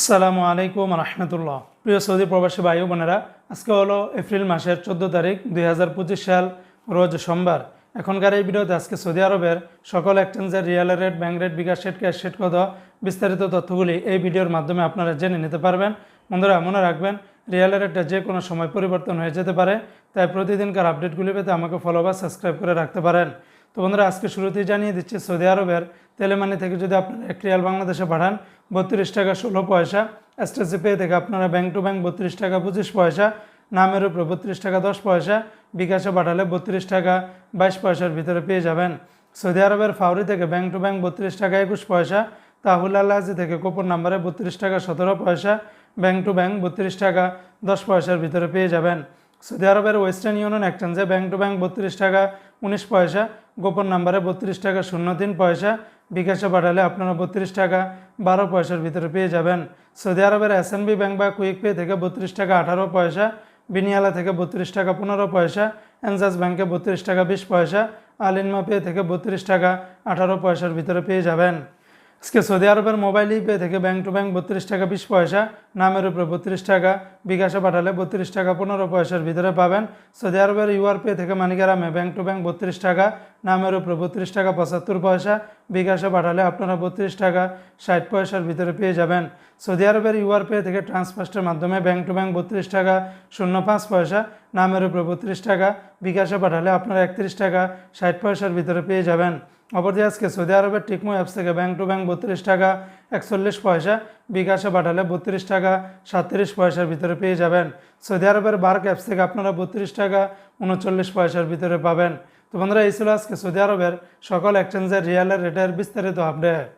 আসসালামু আলাইকুম রহমতুল্লাহ। প্রিয় সৌদি প্রবাসী ভাই বোনেরা, আজকে হলো এপ্রিল মাসের চোদ্দ তারিখ দুই হাজার পঁচিশ সাল, রোজ সোমবার। এখনকার এই ভিডিওতে আজকে সৌদি আরবের সকল এক্সচেঞ্জের real rate bank rate, bKash rate, cash rate কত, বিস্তারিত তথ্যগুলি এই ভিডিওর মাধ্যমে আপনারা জেনে নিতে পারবেন। বন্ধুরা, মনে রাখবেন, রিয়েল রেটটা যে কোনো সময় পরিবর্তন হয়ে যেতে পারে, তাই প্রতিদিনকার আপডেটগুলি পেতে আমাকে ফলো বা সাবস্ক্রাইব করে রাখতে পারেন। তো বন্ধুরা, আজকে শুরুতেই জানিয়ে দিচ্ছি সৌদি আরবের তেলেমানি থেকে যদি আপনারা এক রিয়াল বাংলাদেশে পাঠান, বত্রিশ টাকা ষোলো পয়সা। এসটিসি পে থেকে আপনারা ব্যাংক টু ব্যাংক বত্রিশ টাকা পঁচিশ পয়সা, নামের উপরে বত্রিশ টাকা দশ পয়সা, বিকাশে পাঠালে বত্রিশ টাকা বাইশ পয়সার ভিতরে পেয়ে যাবেন। সৌদি আরবের ফাউরি থেকে ব্যাংক টু ব্যাংক বত্রিশ টাকা একুশ পয়সা, তাহুল আল্লাহাজি থেকে কোপন নাম্বারে বত্রিশ টাকা সতেরো পয়সা, ব্যাংক টু ব্যাংক বত্রিশ টাকা দশ পয়সার ভিতরে পেয়ে যাবেন। সৌদি আরবের ওয়েস্টার্ন ইউনিয়ন এক্সচেঞ্জে ব্যাংক টু ব্যাংক বত্রিশ টাকা উনিশ পয়সা, গোপন নাম্বারে বত্রিশ টাকা শূন্য তিন পয়সা, বিকাশে পাঠালে আপনারা বত্রিশ টাকা বারো পয়সার ভিতরে পেয়ে যাবেন। সৌদি আরবের এসএনবি ব্যাংক বা কুইক পে থেকে বত্রিশ টাকা আঠারো পয়সা, বিনিয়ালা থেকে বত্রিশ টাকা পনেরো পয়সা, এনজাস ব্যাংকে বত্রিশ টাকা বিশ পয়সা, আলিনমা পে থেকে বত্রিশ টাকা আঠারো পয়সার ভিতরে পেয়ে যাবেন। আজকে সৌদি আরবের মোবাইল ইপে থেকে ব্যাংক টু ব্যাংক বত্রিশ টাকা বিশ পয়সা, নামের উপরে বত্রিশ টাকা, বিকাশে পাঠালে বত্রিশ টাকা পনেরো পয়সার ভিতরে পাবেন। সৌদি আরবের ইউআর পে থেকে মানিকারামে ব্যাংক টু ব্যাংক বত্রিশ টাকা, নামের উপরে বত্রিশ টাকা পঁচাত্তর পয়সা, বিকাশে পাঠালে আপনারা বত্রিশ টাকা ষাট পয়সার ভিতরে পেয়ে যাবেন। সৌদি আরবের ইউআর পে থেকে ট্রান্সফার্স্টের মাধ্যমে ব্যাংক টু ব্যাংক বত্রিশ টাকা, শূন্য পাঁচ পয়সা, নামের উপরে বত্রিশ টাকা, বিকাশে পাঠালে আপনারা একত্রিশ টাকা ষাট পয়সার ভিতরে পেয়ে যাবেন। অপরদিকে আজকে সৌদি আরবের টিকমো অ্যাপস থেকে ব্যাঙ্ক টু ব্যাঙ্ক বত্রিশ টাকা, একচল্লিশ পয়সা, বিকাশে পাঠালে বত্রিশ টাকা, সাতত্রিশ পয়সার ভিতরে পেয়ে যাবেন। সৌদি আরবের বার্ক অ্যাপস থেকে আপনারা বত্রিশ টাকা, উনচল্লিশ পয়সার ভিতরে পাবেন। তো বন্ধুরা, এই ছিল আজকে সৌদি আরবের সকল এক্সচেঞ্জের রিয়ালের রেটের বিস্তারিত আপডেট